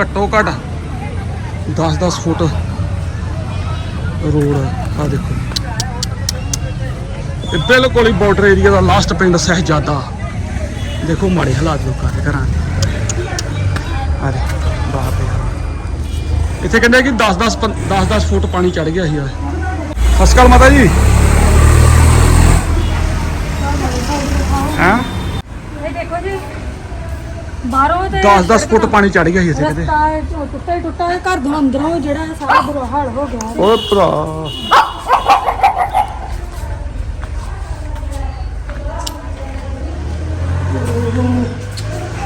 ਘੱਟੋ ਘੱਟ 10-10 foot road ਆ ਦੇਖੋ। ਇਹ ਬਿਲਕੁਲ ਹੀ ਬਾਰਡਰ ਏਰੀਆ ਦਾ ਲਾਸਟ ਪਿੰਡ ਸਹਿਜਾਦਾ। ਦੇਖੋ ਮਾੜੇ ਹਾਲਾਤ ਲੋਕਾਂ ਦੇ ਘਰਾਂ ਦੇ। ਆ ਦੇ ਬਾਪ ਰੇ ਇੱਥੇ ਕਹਿੰਦੇ ਕਿ 10-10 10-10 ਫੁੱਟ ਪਾਣੀ ਚੜ ਗਿਆ ਸੀ ਆ ਸਤਿ ਸ਼੍ਰੀ ਅਕਾਲ ਮਾਤਾ ਜੀ। ਹਾਂ? ਇਹ ਦੇਖੋ ਜੀ ਬਾਹਰੋਂ ਤੇ 10-10 ਫੁੱਟ ਪਾਣੀ ਚੜ ਗਿਆ ਸੀ ਇੱਥੇ ਕਿਤੇ। ਰਸਤਾ ਟੁੱਟਾ ਹੀ ਟੁੱਟਾ ਹੈ ਘਰ ਦੇ ਅੰਦਰੋਂ ਜਿਹੜਾ ਸਾਰਾ ਬੁਰਾ ਹਾਲ ਹੋ ਗਿਆ ਹੈ। ਓਏ ਭਰਾ।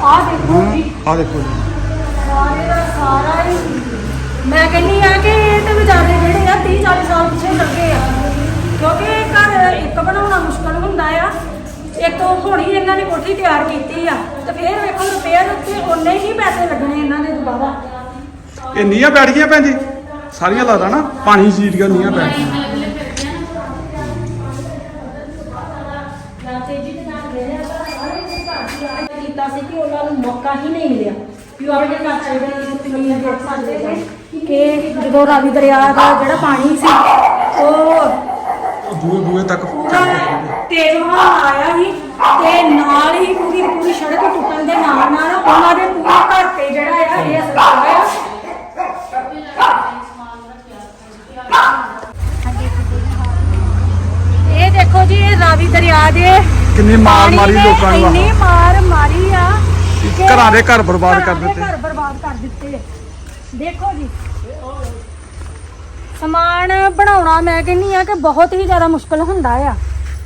ਆਹ ਦੇਖੋ ਜੀ। ਆ ਦੇਖੋ ਜੀ। ਸਾਰੇ ਦਾ ਸਾਰਾ ਹੀ ਮੈਂ ਕਹਿੰਨੀ ਆ ਕਿ ਇਹ ਤੇ ਵਿਚਾਰੇ ਜਿਹੜੇ ਆ 30 40 ਸਾਲ ਪਿੱਛੇ ਲੱਗੇ ਆ। ਕਿਉਂਕਿ ਘਰ ਇੱਕ ਬਣਾਉਣਾ ਮੁਸ਼ਕਲ ਹੁੰਦਾ ਆ। ਇੱਕ ਹੁਣੀ ਇਹਨਾਂ ਨੇ ਕੋਠੀ ਤਿਆਰ ਕੀਤੀ ਆ। ਤੇ ਫਿਰ ਵੇਖੋ ਰਿਪੇਅਰ ਉੱਤੇ ਉਨੇ ਹੀ ਪੈਸੇ ਲੱਗਣੇ ਇਹਨਾਂ ਦੇ ਦੁਬਾਰਾ। ਇਹ ਨੀਆਂ ਬੈਠ ਗਈਆਂ ਭੈਣ ਜੀ? ਸਾਰੀਆਂ ਲੱਗਦਾ ਨਾ ਪਾਣੀ ਚੀਰ ਗਿਆ ਨੀਆਂ ਬੈਠ ਗਈਆਂ ਕੀਤਾ ਸੀ ਕਿ ਉਹਨਾਂ ਨੂੰ ਮੌਕਾ ਹੀ ਨਹੀਂ ਮਿਲਿਆ ਕਿ ਉਹ ਆਪਣੇ ਘਰ ਚਾਹੀਦੇ ਨੇ ਤੁਸੀਂ ਦੇਖ ਸਕਦੇ ਨੇ ਕਿ ਜਦੋਂ ਰਾਵੀ ਦਰਿਆ ਦਾ ਜਿਹੜਾ ਪਾਣੀ ਸੀ ਉਹ ਦੂਏ ਦੂਏ ਤੱਕ ਪੂਰਾ ਤੇਜ਼ ਵਹਾਅ ਆਇਆ ਸੀ ਤੇ ਨਾਲ ਹੀ ਪੂਰੀ ਦੀ ਪੂਰੀ ਸੜਕ ਟੁੱਟਣ ਦੇ ਨਾਲ ਨਾਲ ਉਹਨਾਂ ਦੇ ਪੂਰੇ ਘਰ ਤੇ ਜਿਹੜਾ ਆ ਇਹ ਅਸਰ ਹੋਇਆ। ਇਹ ਦੇਖੋ ਜੀ ਇਹ ਰਾਵੀ ਦਰਿਆ ਦੇ ਕਿੰਨੀ ਮਾਰ ਪਾਣੀ ਮਾਰੀ ਨੇ ਲੋਕਾਂ ਨੂੰ ਇੰਨੀ ਮਾਰ ਮਾਰੀ ਆ ਕਿ ਘਰਾਂ ਦੇ ਘਰ ਬਰਬਾਦ ਕਰ ਘਰਾਂ ਦੇ ਦਿੱਤੇ। ਘਰ ਬਰਬਾਦ ਕਰ ਦਿੱਤੇ। ਦੇਖੋ ਜੀ ਸਮਾਨ ਬਣਾਉਣਾ ਮੈਂ ਕਹਿੰਨੀ ਆ ਕਿ ਬਹੁਤ ਹੀ ਜ਼ਿਆਦਾ ਮੁਸ਼ਕਲ ਹੁੰਦਾ ਆ।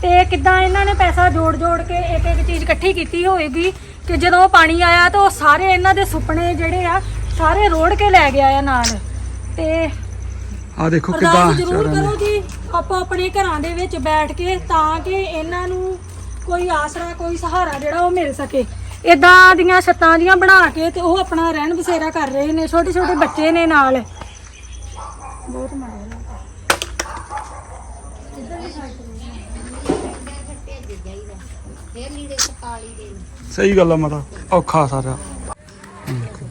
ਤੇ ਕਿੱਦਾਂ ਇਹਨਾਂ ਨੇ ਪੈਸਾ ਜੋੜ ਜੋੜ ਕੇ ਇੱਕ ਇੱਕ ਚੀਜ਼ ਇਕੱਠੀ ਕੀਤੀ ਹੋਏਗੀ ਕਿ ਜਦੋਂ ਪਾਣੀ ਆਇਆ ਤਾਂ ਉਹ ਸਾਰੇ ਇਹਨਾਂ ਦੇ ਸੁਪਨੇ ਜਿਹੜੇ ਆ ਸਾਰੇ ਰੋੜ ਕੇ ਲੈ ਗਿਆ ਆ ਨਾਲ। ਤੇ ਆ ਦੇਖੋ ਕਿਦਾਂ ਜ਼ਰੂਰ ਕਰੋ ਜੀ ਆਪੋ ਆਪਣੇ ਘਰਾਂ ਦੇ ਵਿੱਚ ਬੈਠ ਕੇ ਤਾਂ ਕਿ ਇਹਨਾਂ ਨੂੰ ਕੋਈ ਆਸਰਾ ਕੋਈ ਸਹਾਰਾ ਜਿਹੜਾ ਉਹ ਮਿਲ ਸਕੇ। ਇਦਾਂ ਦੀਆਂ ਛੱਤਾਂ ਦੀਆਂ ਬਣਾ ਕੇ ਤੇ ਉਹ ਆਪਣਾ ਰਹਿਣ ਬਸੇਰਾ ਕਰ ਰਹੇ ਨੇ ਛੋਟੇ ਛੋਟੇ ਬੱਚੇ ਨੇ ਨਾਲ। ਬਹੁਤ ਮਾੜਾ ਹਾਲ ਆ। ਸਹੀ ਗੱਲ ਆ ਮਾਤਾ, ਔਖਾ ਸਾਰਾ ਦੇਖੋ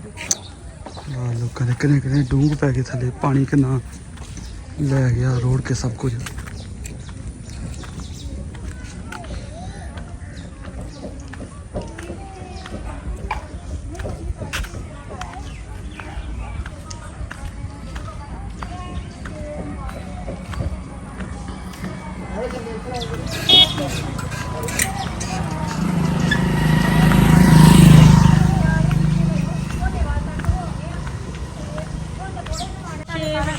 ਆ ਲੋਕਾਂ ਦੇ ਕਿੰਨੇ ਕਿੰਨੇ ਡੂੰਘ ਪੈ ਗਏ ਥੱਲੇ, ਪਾਣੀ ਕਿੰਨਾ ਲੈ ਗਿਆ, ਰੋੜ ਕੇ ਸਭ ਕੁਝ ਛੇ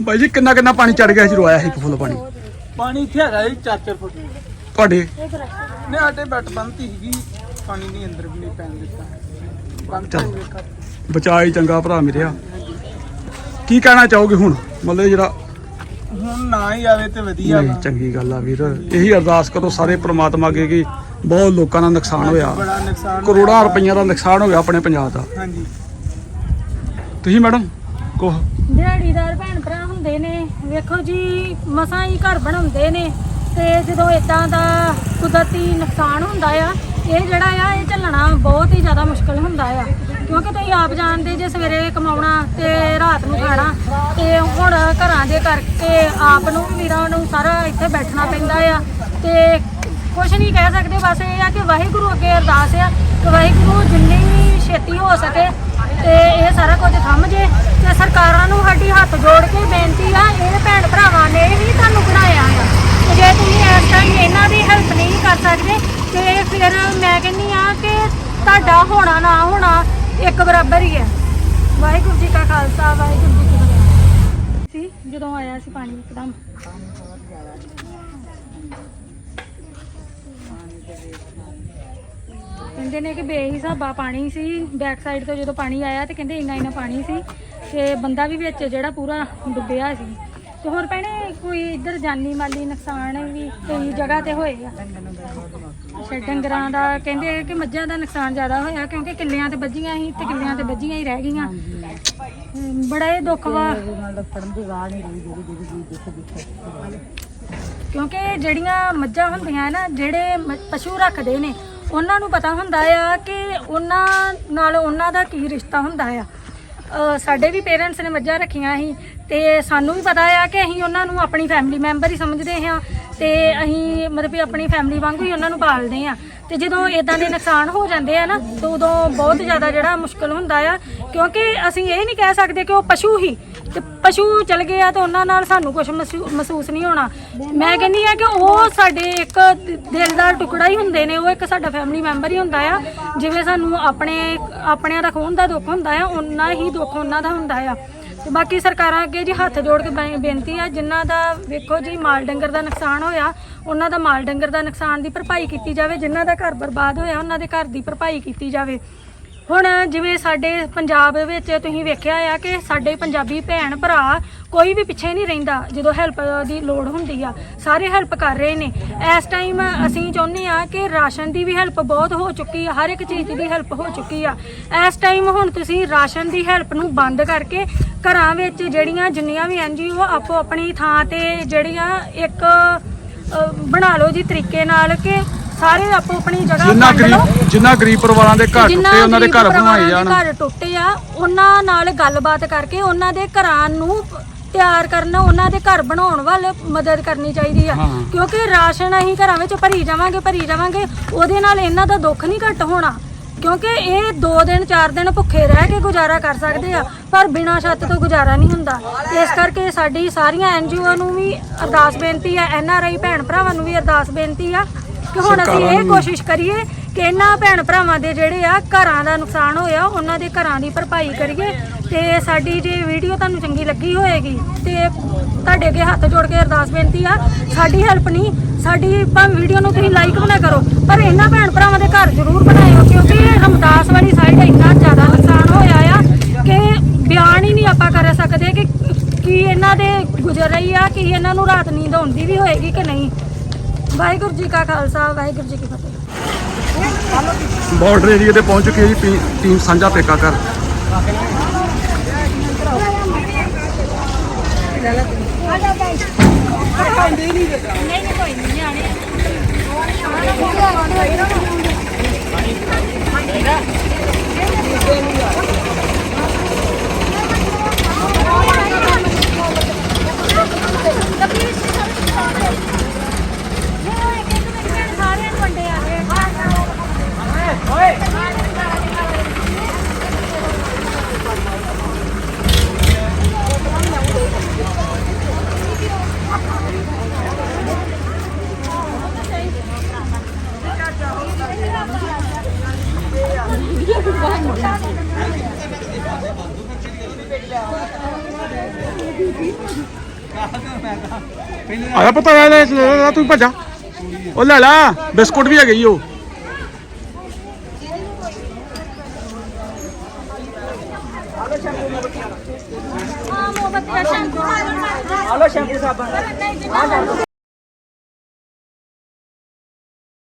ਬਾਈ ਜੀ ਕਿੰਨਾ ਕਿੰਨਾ ਪਾਣੀ ਚੜ ਗਿਆ ਸੀ ਆਇਆ ਸੀ ਫੁੱਲ ਪਾਣੀ? ਪਾਣੀ ਇੱਥੇ ਹੈਗਾ ਜੀ 4-4 ਫੁੱਟ। ਤੁਹਾਡੇ? ਨੇ ਸਾਡੇ ਬੱਟ ਬੰਨਤੀ ਸੀਗੀ ਪਾਣੀ ਨਹੀਂ ਅੰਦਰ ਵੀ ਨਹੀਂ ਪੈਣ ਦਿੱਤਾ। ਬੰਦ ਚੱਲ। ਹੋ ਗਏ ਘਰ। ਬਚਾ ਹੀ ਚੰਗਾ ਭਰਾ ਮੇਰਿਆ ਕੀ ਕਹਿਣਾ ਚਾਹੋਗੇ ਹੁਣ? ਮਤਲਬ ਜਿਹੜਾ ਹੁਣ ਨਾ ਹੀ ਆਵੇ ਤੇ ਵਧੀਆ ਨਹੀਂ ਵਾ। ਚੰਗੀ ਗੱਲ ਆ ਵੀਰ। ਇਹੀ ਅਰਦਾਸ ਕਰੋ ਸਾਰੇ ਪ੍ਰਮਾਤਮਾ ਅੱਗੇ ਕਿ ਬਹੁਤ ਲੋਕਾਂ ਦਾ ਨੁਕਸਾਨ ਹੋਇਆ। ਬੜਾ ਨੁਕਸਾਨ ਕਰੋੜਾਂ ਹੋਇਆ। ਰੁਪਈਆ ਦਾ ਨੁਕਸਾਨ ਹੋ ਗਿਆ ਆਪਣੇ ਪੰਜਾਬ ਦਾ। ਹਾਂਜੀ। ਤੁਸੀਂ ਮੈਡਮ ਕੋਹ। ਦਿਹਾੜੀਦਾਰ ਭੈਣ ਭਰਾ ਹੁੰਦੇ ਨੇ, ਵੇਖੋ ਜੀ, ਮਸਾਂ ਹੀ ਘਰ ਬਣਾਉਂਦੇ ਨੇ ਤੇ ਜਦੋਂ ਇਦਾਂ ਦਾ ਕੁਦਰਤੀ ਨੁਕਸਾਨ ਹੁੰਦਾ ਆ, ਇਹ ਜਿਹੜਾ ਆ, ਇਹ ਝੱਲਣਾ ਬਹੁਤ ਹੀ ਜ਼ਿਆਦਾ ਮੁਸ਼ਕਲ ਹੁੰਦਾ ਆ। ਕਿਉਂਕਿ ਤੁਸੀਂ ਆਪ ਜਾਣਦੇ ਜੇ ਸਵੇਰੇ ਕਮਾਉਣਾ ਤੇ ਰਾਤ ਨੂੰ ਖਾਣਾ, ਤੇ ਹੁਣ ਘਰਾਂ ਦੇ ਕਰਕੇ ਆਪ ਨੂੰ, ਵੀਰਾਂ ਨੂੰ ਸਾਰਾ ਇੱਥੇ ਬੈਠਣਾ ਪੈਂਦਾ ਆ। ਤੇ ਕੁਝ ਨਹੀਂ ਕਹਿ ਸਕਦੇ, ਬਸ ਇਹ ਆ ਕਿ ਵਾਹਿਗੁਰੂ ਅੱਗੇ ਅਰਦਾਸ ਆ ਕਿ ਵਾਹਿਗੁਰੂ ਜਿੰਨੇ ਸਰਕਾਰਾਂ ਨੂੰ ਸਾਡੀ ਹੱਥ ਜੋੜ ਕੇ ਬੇਨਤੀ ਆ, ਇਹ ਭੈਣ ਭਰਾਵਾਂ ਨੇ ਹੀ ਤੁਹਾਨੂੰ ਬਣਾਇਆ ਆ। ਤੇ ਜੇ ਤੁਸੀਂ ਇਸ ਟਾਈਮ ਇਹਨਾਂ ਦੀ ਹੈਲਪ ਨਹੀਂ ਕਰ ਸਕਦੇ, ਤੇ ਫਿਰ ਮੈਂ ਕਹਿੰਨੀ ਆ ਕਿ ਤੁਹਾਡਾ ਹੋਣਾ ਨਾ ਹੋਣਾ ਇੱਕ ਬਰਾਬਰ ਹੀ ਹੈ ਵਾਹਿਗੁਰੂ ਜੀ ਕਾ ਖਾਲਸਾ, ਵਾਹਿਗੁਰੂ ਜੀ ਕੀ ਫਤਿਹ। ਸੀ ਜਦੋਂ ਆਇਆ ਸੀ ਪਾਣੀ ਇੱਕਦਮ। ਕਹਿੰਦੇ ਨੇ ਕਿ ਬੇਹਿਸਾਬਾ ਪਾਣੀ ਸੀ ਬੈਕ ਸਾਈਡ ਤੋਂ ਜਦੋਂ ਪਾਣੀ ਆਇਆ ਤੇ ਕਹਿੰਦੇ ਇੰਨਾ ਇੰਨਾ ਪਾਣੀ ਸੀ। ਤੇ ਬੰਦਾ ਵੀ ਵਿੱਚ ਜਿਹੜਾ ਪੂਰਾ ਡੁੱਬਿਆ ਸੀ। ਤੇ ਹੋਰ ਭੈਣੇ ਕੋਈ ਇੱਧਰ ਜਾਨੀ ਮਾਲੀ ਨੁਕਸਾਨ ਵੀ ਕਈ ਜਗ੍ਹਾ ਤੇ ਹੋਏ ਆ? ਅੱਛਾ ਡੰਗਰਾਂ ਦਾ ਕਹਿੰਦੇ ਕਿ ਮੱਝਾਂ ਦਾ ਨੁਕਸਾਨ ਜ਼ਿਆਦਾ ਹੋਇਆ ਕਿਉਂਕਿ ਕਿੱਲਿਆਂ ਤੇ ਵੱਜੀਆਂ ਸੀ ਤੇ ਕਿੱਲਿਆਂ ਤੇ ਵੱਜੀਆਂ ਹੀ ਰਹਿ ਗਈਆਂ। ਹਮ, ਬੜਾ ਇਹ ਦੁੱਖ ਵਾ। ਕਿਉਂਕਿ ਜਿਹੜੀਆਂ ਮੱਝਾਂ ਹੁੰਦੀਆਂ ਨਾ ਜਿਹੜੇ ਮ- ਪਸ਼ੂ ਰੱਖਦੇ ਨੇ ਉਹਨਾਂ ਨੂੰ ਪਤਾ ਹੁੰਦਾ ਆ ਕਿ ਉਹਨਾਂ ਨਾਲ ਉਹਨਾਂ ਦਾ ਕੀ ਰਿਸ਼ਤਾ ਹੁੰਦਾ ਆ। ਸਾਡੇ ਵੀ ਪੇਰੈਂਟਸ ਨੇ ਮੱਝਾਂ ਰੱਖੀਆਂ ਸੀ ਤੇ ਸਾਨੂੰ ਵੀ ਪਤਾ ਆ ਕਿ ਅਸੀਂ ਉਹਨਾਂ ਨੂੰ ਆਪਣੀ ਫੈਮਿਲੀ ਮੈਂਬਰ ਹੀ ਸਮਝਦੇ ਹਾਂ ਤੇ ਅਸੀਂ ਮਤਲਬ ਵੀ ਆਪਣੀ ਫੈਮਿਲੀ ਵਾਂਗੂ ਹੀ ਉਹਨਾਂ ਨੂੰ ਪਾਲਦੇ ਆ ਤੇ ਜਦੋਂ ਇਦਾਂ ਦੇ ਨੁਕਸਾਨ ਹੋ ਜਾਂਦੇ ਆ ਨਾ, ਤਾਂ ਉਦੋਂ ਬਹੁਤ ਜ਼ਿਆਦਾ ਜਿਹੜਾ ਮੁਸ਼ਕਲ ਹੁੰਦਾ ਆ। ਕਿਉਂਕਿ ਅਸੀਂ ਇਹ ਨਹੀਂ ਕਹਿ ਸਕਦੇ ਕਿ ਉਹ ਪਸ਼ੂ ਹੀ। ਤੇ ਪਸ਼ੂ ਚਲ ਗਏ ਆ ਤਾਂ ਉਹਨਾਂ ਨਾਲ ਸਾਨੂੰ ਕੁਝ ਮਹਿਸੂਸ ਨਹੀਂ ਹੋਣਾ। ਮੈਂ ਕਹਿੰਦੀ ਆ ਕਿ ਉਹ ਸਾਡੇ ਇੱਕ ਦਿਲ ਦਾ ਟੁਕੜਾ ਹੀ ਹੁੰਦੇ ਨੇ, ਉਹ ਇੱਕ ਸਾਡਾ ਫੈਮਿਲੀ ਮੈਂਬਰ ਹੀ ਹੁੰਦਾ ਆ। ਜਿਵੇਂ ਸਾਨੂੰ ਆਪਣੇ, ਆਪਣਿਆਂ ਦਾ ਖੂਨ ਦਾ ਦੁੱਖ ਹੁੰਦਾ ਆ ਉਹਨਾਂ ਹੀ ਦੁੱਖ ਉਹਨਾਂ ਦਾ ਹੁੰਦਾ ਆ। ਤੇ ਬਾਕੀ ਸਰਕਾਰਾਂ ਅੱਗੇ ਜੀ ਹੱਥ ਜੋੜ ਕੇ ਬੇ- ਬੇਨਤੀ ਆ, ਜਿਨ੍ਹਾਂ ਦਾ ਵੇਖੋ ਜੀ ਮਾਲ ਡੰਗਰ ਦਾ ਨੁਕਸਾਨ ਹੋਇਆ, ਉਹਨਾਂ ਦਾ ਮਾਲ ਡੰਗਰ ਦਾ ਨੁਕਸਾਨ ਦੀ ਭਰਪਾਈ ਕੀਤੀ ਜਾਵੇ, ਜਿਨ੍ਹਾਂ ਦਾ ਘਰ ਬਰਬਾਦ ਹੋਇਆ, ਉਹਨਾਂ ਦੇ ਘਰ ਦੀ ਭਰਪਾਈ ਕੀਤੀ ਜਾਵੇ। ਹੁਣ ਜਿਵੇਂ ਸਾਡੇ ਪੰਜਾਬ ਵਿੱਚ ਤੁਸੀਂ ਵੇਖਿਆ ਆ ਕਿ ਸਾਡੇ ਪੰਜਾਬੀ ਭੈਣ ਭਰਾ ਕੋਈ ਵੀ ਪਿੱਛੇ ਨਹੀਂ ਰਹਿੰਦਾ, ਜਦੋਂ ਹੈਲਪ ਦੀ ਲੋੜ ਹੁੰਦੀ ਆ, ਸਾਰੇ ਹੈਲਪ ਕਰ ਰਹੇ ਨੇ। ਇਸ ਟਾਈਮ ਅਸੀਂ ਚਾਹੁੰਦੇ ਆ ਕਿ ਰਾਸ਼ਨ ਦੀ ਵੀ ਹੈਲਪ ਬਹੁਤ ਹੋ ਚੁੱਕੀ ਆ, ਹਰ ਇੱਕ ਚੀਜ਼ ਦੀ ਹੈਲਪ ਹੋ ਚੁੱਕੀ ਆ। ਇਸ ਟਾਈਮ ਹੁਣ ਤੁਸੀਂ ਰਾਸ਼ਨ ਦੀ ਹੈਲਪ ਨੂੰ ਬੰਦ ਕਰਕੇ ਘਰਾਂ ਵਿੱਚ ਜਿਹੜੀਆਂ ਜਿੰਨੀਆਂ ਵੀ ਐਨਜੀਓ ਆਪੋ ਆਪਣੀ ਥਾਂ ਤੇ ਜਿਹੜੀਆਂ ਇੱਕ ਅ, ਬਣਾ ਲਓ ਜੀ ਤਰੀਕੇ ਨਾਲ ਕਿ ਸਾਰੇ ਆਪੋ ਆਪਣੀ ਜਗ੍ਹਾ ਜਿੰਨਾ ਵੰਡ ਲਓ। ਗਰੀਬ ਜਿੰਨਾ ਗਰੀਬ ਪਰਿਵਾਰਾਂ ਦੇ ਘਰ ਟੁੱਟੇ ਉਹਨਾਂ ਦੇ ਗਰੀਬ ਘਰ ਪਰਿਵਾਰਾਂ ਜਾਣ। ਦੇ ਘਰ ਟੁੱਟੇ ਆ ਉਹਨਾਂ ਨਾਲ ਗੱਲਬਾਤ ਕਰਕੇ ਉਹਨਾਂ ਦੇ ਘਰਾਂ ਨੂੰ ਤਿਆਰ ਕਰਨਾ ਉਹਨਾਂ ਦੇ ਘਰ ਬਣਾਉਣ ਵੱਲ ਮਦਦ ਕਰਨੀ ਚਾਹੀਦੀ ਆ। ਹਾਂ। ਕਿਉਂਕਿ ਰਾਸ਼ਨ ਅਸੀਂ ਘਰਾਂ ਵਿੱਚ ਭਰੀ ਜਾਵਾਂਗੇ ਭਰੀ ਜਾਵਾਂਗੇ ਉਹਦੇ ਨਾਲ ਇਹਨਾਂ ਦਾ ਦੁੱਖ ਨਹੀਂ ਘੱਟ ਹੋਣਾ। ਕਿਉਂਕਿ ਇਹ 2 ਦਿਨ 4 ਦਿਨ ਭੁੱਖੇ ਰਹਿ ਕੇ ਗੁਜ਼ਾਰਾ ਕਰ ਸਕਦੇ ਆ ਪਰ ਬਿਨਾਂ ਛੱਤ ਤੋਂ ਗੁਜ਼ਾਰਾ ਨਹੀਂ ਹੁੰਦਾ। ਇਸ ਕਰਕੇ ਸਾਡੀ ਸਾਰੀਆਂ ਐਨਜੀਓ ਨੂੰ ਵੀ ਅਰਦਾਸ ਬੇਨਤੀ ਆ ਐਨਆਰਆਈ ਭੈਣ ਭਰਾਵਾਂ ਨੂੰ ਵੀ ਅਰਦਾਸ ਬੇਨਤੀ ਆ ਕਿ ਹੁਣ ਅਸੀਂ ਇਹ ਕੋਸ਼ਿਸ਼ ਕਰੀਏ ਕਿ ਇਹਨਾਂ ਭੈਣ ਭਰਾਵਾਂ ਦੇ ਜਿਹੜੇ ਆ ਘਰਾਂ ਦਾ ਨੁਕਸਾਨ ਹੋਇਆ ਉਹਨਾਂ ਦੇ ਘਰਾਂ ਦੀ ਭਰਪਾਈ ਕਰੀਏ ਤੇ ਸਾਡੀ ਜੇ ਵੀਡੀਓ ਤੁਹਾਨੂੰ ਚੰਗੀ ਲੱਗੀ ਹੋਏਗੀ ਤੇ ਤੁਹਾਡੇ ਅੱਗੇ ਹੱਥ ਜੋੜ ਕੇ ਅਰਦਾਸ ਬੇਨਤੀ ਆ ਸਾਡੀ ਹੈਲਪ ਨਹੀਂ ਸਾਡੀ ਭਾਵੇਂ ਵੀਡੀਓ ਨੂੰ ਤੁਸੀਂ ਲਾਈਕ ਨਾ ਕਰੋ ਪਰ ਇਹਨਾਂ ਭੈਣ ਭਰਾਵਾਂ ਦੇ ਘਰ ਜ਼ਰੂਰ ਬਣਾਇਓ। ਰਮਦਾਸ ਵਾਲੀ ਸਾਈਡ ਇੰਨਾ ਜ਼ਿਆਦਾ ਨੁਕਸਾਨ ਹੋਇਆ ਆ ਕਿ ਬਿਆਨ ਹੀ ਨਹੀਂ ਆਪਾਂ ਕਰ ਸਕਦੇ ਕਿ ਕੀ ਇਹਨਾਂ ਦੇ ਗੁਜ਼ਰ ਰਹੀ ਆ ਕਿ ਇਹਨਾਂ ਨੂੰ ਰਾਤ ਨੀਂਦ ਆਉਂਦੀ ਵੀ ਹੋਏਗੀ ਕਿ ਨਹੀਂ। ਵਾਹਿਗੁਰੂ ਜੀ ਕਾ ਖਾਲਸਾ ਵਾਹਿਗੁਰੂ ਜੀ ਕੀ ਫਤਿਹ। ਬਾਰਡਰ ਏਰੀਆ ਤੇ ਪਹੁੰਚ ਚੁੱਕੀ ਹੈ ਜੀ ਟੀਮ ਸਾਂਝਾ ਪੇਕਾ ਕਰ ਨਹੀਂ ਨਹੀਂ ਕੋਈ ਨਹੀਂ ਨਿਆਣੇ ਸਾਰਿਆਂ ਨੂੰ ਵੰਡੇ ਆ ਆਇਆ ਪਤਾ ਲੈ ਲੈ ਲੈ ਲੈ, ਤੂੰ ਭੱਜਾ ਉਹ ਲੈ ਲੈ ਬਿਸਕੁਟ ਵੀ ਹੈਗੇ ਜੀ ਉਹ। ਹਾਂ ਮੋਮਬੱਤੀਆਂ ਸ਼ੈਂਪੂ। ਆਲੋ ਸ਼ੈਂਪੂ ਸਾਬਣ।